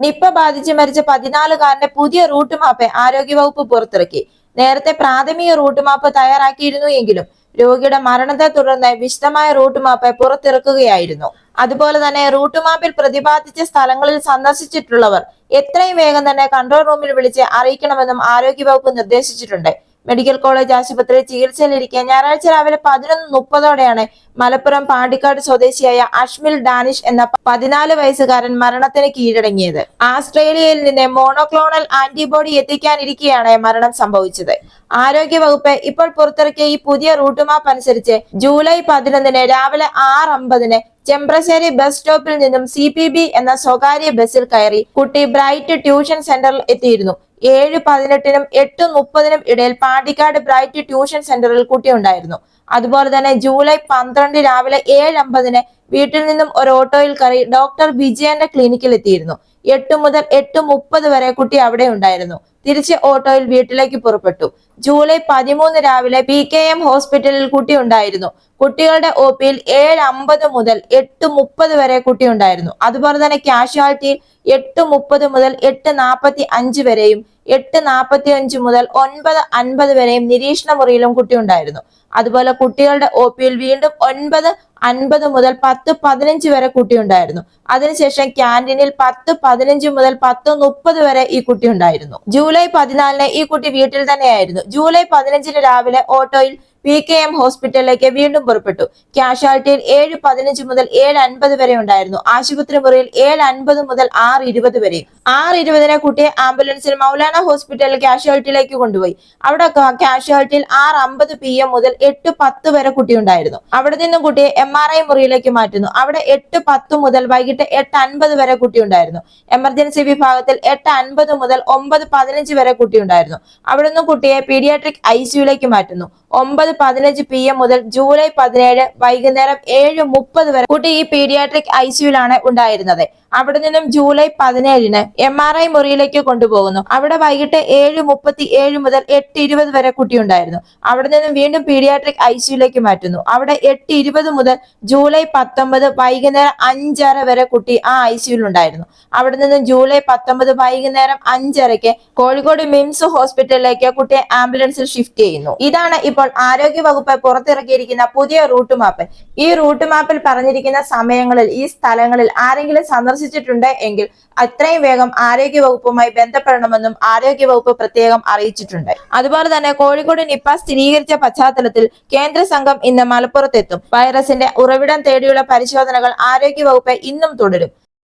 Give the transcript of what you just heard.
Nipah ബാധിച്ച് മരിച്ച പതിനാലുകാരന്റെ പുതിയ റൂട്ട് മാപ്പ് ആരോഗ്യവകുപ്പ് പുറത്തിറക്കി. നേരത്തെ പ്രാഥമിക റൂട്ട് മാപ്പ് തയ്യാറാക്കിയിരുന്നു എങ്കിലും രോഗിയുടെ മരണത്തെ തുടർന്ന് വിശദമായ റൂട്ട് മാപ്പ് പുറത്തിറക്കുകയായിരുന്നു. അതുപോലെ തന്നെ റൂട്ട് മാപ്പിൽ പ്രതിപാദിച്ച സ്ഥലങ്ങളിൽ സന്ദർശിച്ചിട്ടുള്ളവർ എത്രയും വേഗം തന്നെ കൺട്രോൾ റൂമിൽ വിളിച്ച് അറിയിക്കണമെന്നും ആരോഗ്യവകുപ്പ് നിർദ്ദേശിച്ചിട്ടുണ്ട്. മെഡിക്കൽ കോളേജ് ആശുപത്രിയിൽ ചികിത്സയിലിരിക്കെ ഞായറാഴ്ച രാവിലെ പതിനൊന്ന് മുപ്പതോടെയാണ് മലപ്പുറം പാണ്ടിക്കാട് സ്വദേശിയായ അഷ്മിൽ ഡാനിഷ് എന്ന പതിനാല് വയസ്സുകാരൻ മരണത്തിന് കീഴടങ്ങിയത്. ആസ്ട്രേലിയയിൽ നിന്ന് മോണോക്ലോണൽ ആന്റിബോഡി എത്തിക്കാനിരിക്കെയാണ് മരണം സംഭവിച്ചത്. ആരോഗ്യവകുപ്പ് ഇപ്പോൾ പുറത്തിറക്കിയ ഈ പുതിയ റൂട്ട് മാപ്പ് അനുസരിച്ച് ജൂലൈ പതിനൊന്നിന് രാവിലെ ആറ് അമ്പതിന് ചെമ്പ്രശ്ശേരി ബസ് സ്റ്റോപ്പിൽ നിന്നും സി പി ബി എന്ന സ്വകാര്യ ബസ്സിൽ കയറി കുട്ടി ബ്രൈറ്റ് ട്യൂഷൻ സെന്ററിൽ എത്തിയിരുന്നു. ഏഴ് പതിനെട്ടിനും എട്ട് മുപ്പതിനും ഇടയിൽ പാണ്ടിക്കാട് ബ്രൈറ്റ് ട്യൂഷൻ സെന്ററിൽ കുട്ടി ഉണ്ടായിരുന്നു. അതുപോലെ തന്നെ ജൂലൈ പന്ത്രണ്ട് രാവിലെ ഏഴ് അമ്പതിന് വീട്ടിൽ നിന്നും ഒരു ഓട്ടോയിൽ കയറി ഡോക്ടർ വിജയന്റെ ക്ലിനിക്കിൽ എത്തിയിരുന്നു എട്ട് മുതൽ എട്ട് മുപ്പത് വരെ കുട്ടി അവിടെ ഉണ്ടായിരുന്നു. തിരിച്ച് ഓട്ടോയിൽ വീട്ടിലേക്ക് പുറപ്പെട്ടു. ജൂലൈ പതിമൂന്ന് രാവിലെ പി കെ എം ഹോസ്പിറ്റലിൽ കുട്ടി ഉണ്ടായിരുന്നു. കുട്ടികളുടെ ഒ പിയിൽ ഏഴ് അമ്പത് മുതൽ എട്ട് മുപ്പത് വരെ കുട്ടി ഉണ്ടായിരുന്നു. അതുപോലെ തന്നെ കാഷ്വാലിറ്റിയിൽ എട്ട് മുപ്പത് മുതൽ എട്ട് നാൽപ്പത്തി അഞ്ച് വരെയും എട്ട് നാൽപ്പത്തി അഞ്ച് മുതൽ ഒൻപത് അൻപത് വരെയും നിരീക്ഷണ മുറിയിലും കുട്ടി ഉണ്ടായിരുന്നു. അതുപോലെ കുട്ടികളുടെ ഒ പിയിൽ വീണ്ടും ഒൻപത് അൻപത് മുതൽ പത്ത് പതിനഞ്ച് വരെ കുട്ടി ഉണ്ടായിരുന്നു. അതിനുശേഷം ക്യാന്റീനിൽ പത്ത് പതിനഞ്ച് മുതൽ പത്ത് മുപ്പത് വരെ ഈ കുട്ടി ഉണ്ടായിരുന്നു. ജൂലൈ പതിനാലിന് ഈ കുട്ടി വീട്ടിൽ തന്നെയായിരുന്നു. ജൂലൈ പതിനഞ്ചിന് രാവിലെ ഓട്ടോയിൽ പി കെ എം ഹോസ്പിറ്റലിലേക്ക് വീണ്ടും പുറപ്പെട്ടു. കാഷ്വാലിറ്റിയിൽ ഏഴ് പതിനഞ്ച് മുതൽ ഏഴ് അൻപത് വരെ ഉണ്ടായിരുന്നു. ആശുപത്രി മുറിയിൽ ഏഴ് അൻപത് മുതൽ ആറ് ഇരുപത് വരെ. ആറ് ഇരുപതിനെ കുട്ടിയെ ആംബുലൻസിൽ മൗലാന ഹോസ്പിറ്റലിൽ കാഷ്വാലിറ്റിയിലേക്ക് കൊണ്ടുപോയി. അവിടെ കാഷ്വാലിറ്റിയിൽ ആറ് അമ്പത് പി എം മുതൽ എട്ട് പത്ത് വരെ കുട്ടി ഉണ്ടായിരുന്നു. അവിടെ നിന്നും കുട്ടിയെ എം ആർ ഐ മുറിയിലേക്ക് മാറ്റുന്നു. അവിടെ എട്ട് പത്ത് മുതൽ വൈകിട്ട് എട്ട് അൻപത് വരെ കുട്ടി ഉണ്ടായിരുന്നു. എമർജൻസി വിഭാഗത്തിൽ എട്ട് അൻപത് മുതൽ ഒമ്പത് പതിനഞ്ച് വരെ കുട്ടി ഉണ്ടായിരുന്നു. അവിടെ നിന്നും കുട്ടിയെ പീഡിയാട്രിക് ഐ സിയുലേക്ക് മാറ്റുന്നു. ഒമ്പത് പതിനഞ്ച് പി എം മുതൽ ജൂലൈ പതിനേഴ് വൈകുന്നേരം ഏഴ് മുപ്പത് വരെ കുട്ടി ഈ പീഡിയാട്രിക് ഐ സിയുലാണ് ഉണ്ടായിരുന്നത്. അവിടെ നിന്നും ജൂലൈ പതിനേഴിന് എം ആർ ഐ മുറിയിലേക്ക് കൊണ്ടുപോകുന്നു. അവിടെ വൈകിട്ട് ഏഴ് മുപ്പത്തി ഏഴ് മുതൽ എട്ട് ഇരുപത് വരെ കുട്ടിയുണ്ടായിരുന്നു. അവിടെ നിന്നും വീണ്ടും പീഡിയാട്രിക് ഐ സിയുലേക്ക് മാറ്റുന്നു. അവിടെ എട്ട് ഇരുപത് മുതൽ ജൂലൈ പത്തൊമ്പത് വൈകുന്നേരം അഞ്ചര വരെ കുട്ടി ആ ഐ സിയുൽ ഉണ്ടായിരുന്നു അവിടെ നിന്നും ജൂലൈ പത്തൊമ്പത് വൈകുന്നേരം അഞ്ചരയ്ക്ക് കോഴിക്കോട് മിംസ് ഹോസ്പിറ്റലിലേക്ക് കുട്ടിയെ ആംബുലൻസിൽ ഷിഫ്റ്റ് ചെയ്യുന്നു. ഇതാണ് ഇപ്പോൾ ആരോഗ്യ വകുപ്പ് പുറത്തിറക്കിയിരിക്കുന്ന പുതിയ റൂട്ട് മാപ്പ്. ഈ റൂട്ട് മാപ്പിൽ പറഞ്ഞിരിക്കുന്ന സമയങ്ങളിൽ ഈ സ്ഥലങ്ങളിൽ ആരെങ്കിലും സന്ദർശിച്ചിട്ടുണ്ട് എങ്കിൽ അത്രയും വേഗം ആരോഗ്യവകുപ്പുമായി ബന്ധപ്പെടണമെന്നും ആരോഗ്യവകുപ്പ് പ്രത്യേകം അറിയിച്ചിട്ടുണ്ട്. അതുപോലെ തന്നെ കോഴിക്കോട് നിപ്പ സ്ഥിരീകരിച്ച പശ്ചാത്തലത്തിൽ കേന്ദ്ര സംഘം ഇന്ന് മലപ്പുറത്തെത്തും. വൈറസിന്റെ ഉറവിടം തേടിയുള്ള പരിശോധനകൾ ആരോഗ്യവകുപ്പ് ഇന്നും തുടരും.